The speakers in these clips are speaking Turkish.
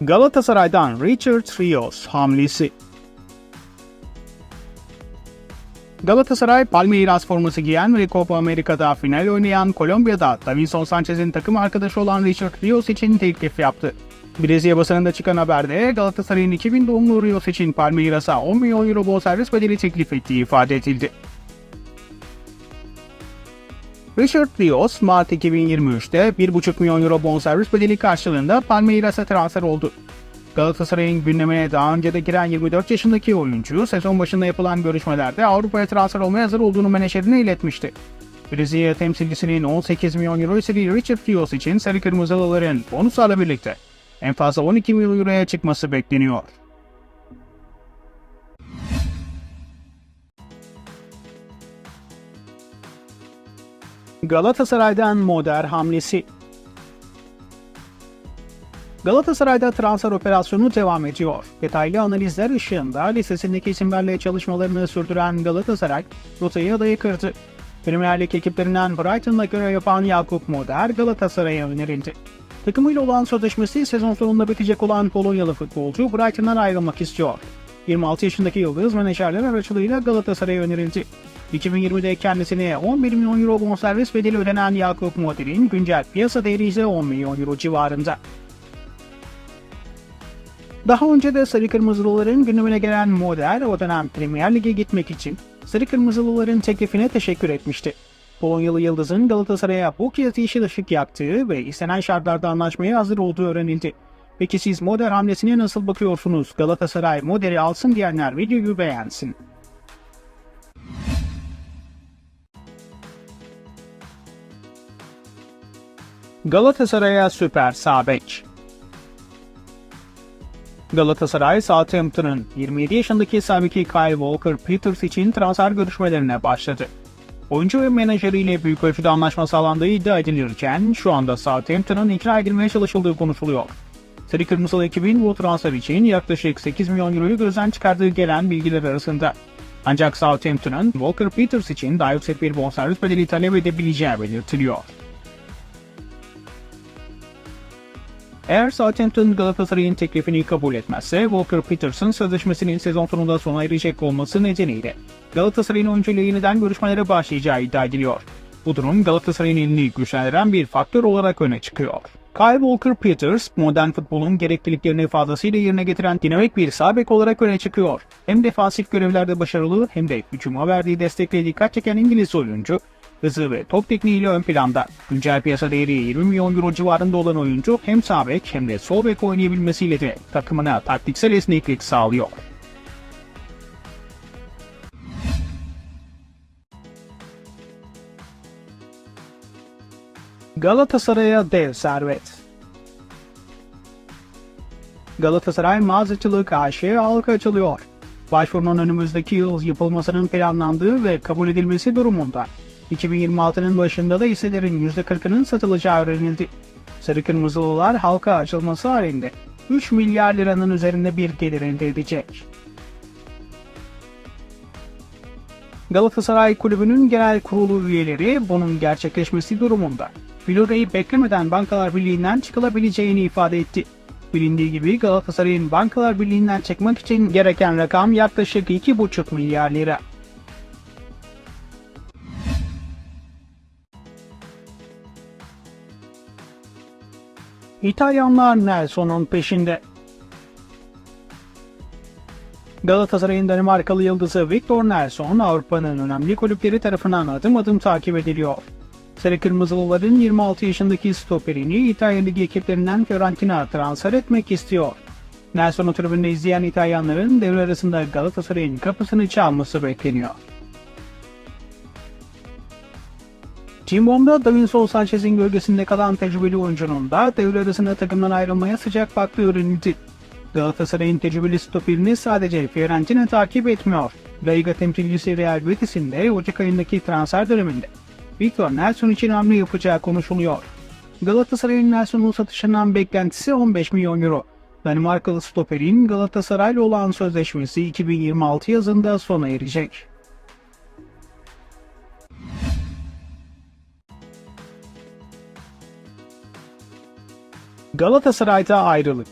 Galatasaray'dan Richard Rios hamlesi. Galatasaray Palmeiras forması giyen ve Copa Amerika'da final oynayan Kolombiya'da Davinson Sanchez'in takım arkadaşı olan Richard Rios için teklif yaptı. Brezilya basınında çıkan haberde Galatasaray'ın 2000 doğumlu Rios için Palmeiras'a 10 milyon euro bonservis bedeli teklif ettiği ifade edildi. Richard Rios, Mart 2023'te 1,5 milyon euro bonservis bedeli karşılığında Palmeiras'a transfer oldu. Galatasaray'ın gündemine daha önce de giren 24 yaşındaki oyuncu sezon başında yapılan görüşmelerde Avrupa'ya transfer olmaya hazır olduğunu menajerine iletmişti. Brezilya temsilcisinin 18 milyon euro istediği Richard Rios için Sarı Kırmızılıların bonuslarla birlikte en fazla 12 milyon euroya çıkması bekleniyor. Galatasaray'dan Moder hamlesi Galatasaray'da transfer operasyonu devam ediyor. Detaylı analizler ışığında listesindeki isimlerle çalışmalarını sürdüren Galatasaray rotayı adayı kırdı. Premier Lig ekiplerinden Brighton'la görev yapan Yakup Moder Galatasaray'a önerildi. Takımıyla olan sözleşmesi sezon sonunda bitecek olan Polonyalı futbolcu Brighton'dan ayrılmak istiyor. 26 yaşındaki Yıldız menajerler aracılığıyla Galatasaray'a önerildi. 2020'de kendisine 11 milyon euro bonservis bedeli ödenen Yakup Moder'in güncel piyasa değeri ise 10 milyon euro civarında. Daha önce de Sarı Kırmızılıların gündemine gelen Moder o dönem Premier Lig'e gitmek için Sarı Kırmızılıların teklifine teşekkür etmişti. Polonyalı Yıldız'ın Galatasaray'a bu kez yeşil ışık yaktığı ve istenen şartlarda anlaşmaya hazır olduğu öğrenildi. Peki siz Moder hamlesine nasıl bakıyorsunuz? Galatasaray Moder'i alsın diyenler videoyu beğensin. Galatasaray'a süper sağ. Galatasaray, Southampton'ın 27 yaşındaki sabiki Kyle Walker-Peters için transfer görüşmelerine başladı. Oyuncu ve menajeriyle büyük ölçüde anlaşma sağlandığı iddia edilirken şu anda Southampton'ın ikna edilmeye çalışıldığı konuşuluyor. Sarı Kırmızılı ekibin bu transfer için yaklaşık 8 milyon euroyu gözden çıkardığı gelen bilgiler arasında. Ancak Southampton'ın Walker Peters için daha yüksek bir bonservis bedeli talep edebileceği belirtiliyor. Eğer Southampton Galatasaray'ın teklifini kabul etmezse Walker Peters'ın sözleşmesinin sezon sonunda sona erecek olması nedeniyle Galatasaray'ın oyuncuyla yeniden görüşmelere başlayacağı iddia ediliyor. Bu durum Galatasaray'ın elini güçlendiren bir faktör olarak öne çıkıyor. Kyle Walker-Peters, modern futbolun gerekliliklerini fazlasıyla yerine getiren dinamik bir sağ bek olarak öne çıkıyor. Hem defansif görevlerde başarılı hem de hücuma verdiği destekle dikkat çeken İngiliz oyuncu, hızı ve top tekniğiyle ön planda. Güncel piyasa değeri 20 milyon euro civarında olan oyuncu hem sağ bek hem de sol bek oynayabilmesiyle de takımına taktiksel esneklik sağlıyor. Galatasaray'a dev servet. Galatasaray Mağazacılık AŞ halka açılıyor. Başvurunun önümüzdeki yıl yapılmasının planlandığı ve kabul edilmesi durumunda 2026'nın başında da hisselerin %40'ının satılacağı öğrenildi. Sarı Kırmızılılar halka açılması halinde 3 milyar liranın üzerinde bir gelir elde edecek. Galatasaray Kulübü'nün genel kurulu üyeleri bunun gerçekleşmesi durumunda Florya'yı beklemeden Bankalar Birliği'nden çıkılabileceğini ifade etti. Bilindiği gibi Galatasaray'ın Bankalar Birliği'nden çıkmak için gereken rakam yaklaşık 2,5 milyar lira. İtalyanlar Nelson'un peşinde. Galatasaray'ın Danimarkalı yıldızı Victor Nelson Avrupa'nın önemli kulüpleri tarafından adım adım takip ediliyor. Sarı Kırmızılıların 26 yaşındaki stoperini İtalya Ligi ekiplerinden Fiorentina transfer etmek istiyor. Nelson'u tribünde izleyen İtalyanların devre arasında Galatasaray'ın kapısını çalması bekleniyor. Cimbom'da Davinson Sanchez'in gölgesinde kalan tecrübeli oyuncunun da devre arasında takımdan ayrılmaya sıcak baktığı öğrenildi. Galatasaray'ın tecrübeli stoperini sadece Fiorentina takip etmiyor. La Liga temsilcisi Real Betis'in de Ocak ayındaki transfer döneminde Victor Nelson için hamle yapacağı konuşuluyor. Galatasaray'ın Nelson'un satışından beklentisi 15 milyon euro. Danimarkalı stoperin Galatasaray'la olan sözleşmesi 2026 yazında sona erecek. Galatasaray'da ayrılık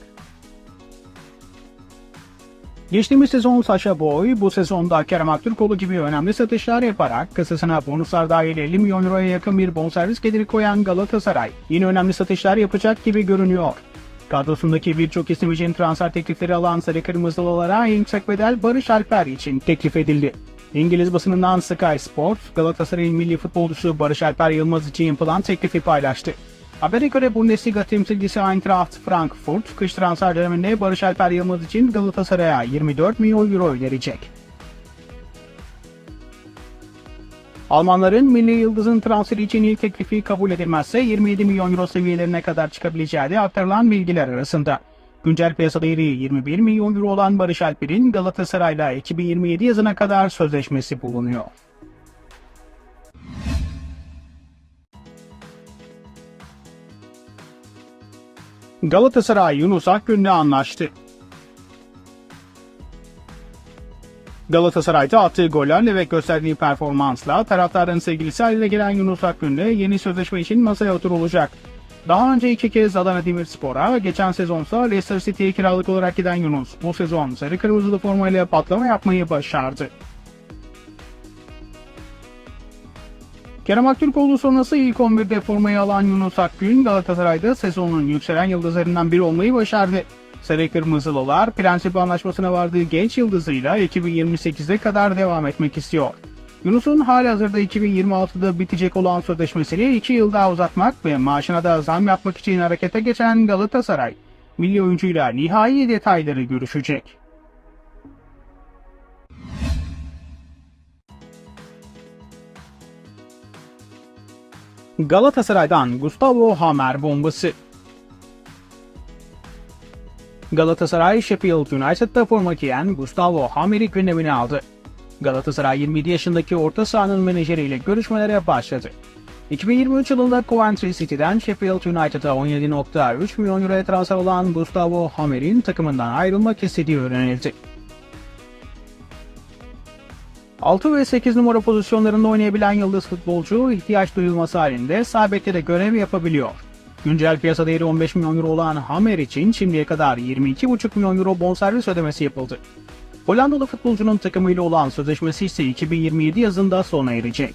Geçtiğimiz sezon Sasha Boy, bu sezonda Kerem Aktürkoğlu gibi önemli satışlar yaparak kasasına bonuslar dahil 50 milyon euroya yakın bir bonservis geliri koyan Galatasaray yine önemli satışlar yapacak gibi görünüyor. Kadrosundaki birçok isim için transfer teklifleri alan Sarı Kırmızılılara en yüksek bedel Barış Alper için teklif edildi. İngiliz basınından Sky Sport, Galatasaray'ın milli futbolcusu Barış Alper Yılmaz için yapılan teklifi paylaştı. Habere Bundesliga temsilcisi Eintracht Frankfurt, kış transfer döneminde Barış Alper Yılmaz için Galatasaray'a 24 milyon euro önerecek. Almanların milli yıldızın transferi için ilk teklifi kabul edilmezse 27 milyon euro seviyelerine kadar çıkabileceği de aktarılan bilgiler arasında. Güncel piyasa değeri 21 milyon euro olan Barış Alper'in Galatasaray'la 2027 yazına kadar sözleşmesi bulunuyor. Galatasaray Yunus Akgün'le anlaştı. Galatasaray'da attığı gollerle ve gösterdiği performansla taraftarın sevgilisi haline gelen Yunus Akgün'le yeni sözleşme için masaya oturulacak. Daha önce iki kez Adana Demirspor'a, geçen sezonsa Leicester City'ye kiralık olarak giden Yunus, bu sezon sarı kırmızılı formayla patlama yapmayı başardı. Kerem Aktürkoğlu sonrası ilk 11'de formayı alan Yunus Akgün Galatasaray'da sezonun yükselen yıldızlarından biri olmayı başardı. Sarı Kırmızılılar prensip anlaşmasına vardığı genç yıldızıyla 2028'e kadar devam etmek istiyor. Yunus'un halihazırda 2026'da bitecek olan sözleşmesini 2 yıl daha uzatmak ve maaşına da zam yapmak için harekete geçen Galatasaray, milli oyuncuyla nihai detayları görüşecek. Galatasaray'dan Gustavo Hamer bombası. Galatasaray Sheffield United'da forma giyen Gustavo Hamer'i gündemine aldı. Galatasaray 27 yaşındaki orta sahanın menajeriyle görüşmelere başladı. 2023 yılında Coventry City'den Sheffield United'a 17.3 milyon euroya transfer olan Gustavo Hamer'in takımından ayrılmak istediği öğrenildi. 6 ve 8 numara pozisyonlarında oynayabilen yıldız futbolcu ihtiyaç duyulması halinde sabette de görev yapabiliyor. Güncel piyasa değeri 15 milyon euro olan Hammer için şimdiye kadar 22,5 milyon euro bonservis ödemesi yapıldı. Hollandalı futbolcunun takımıyla olan sözleşmesi ise 2027 yazında sona erecek.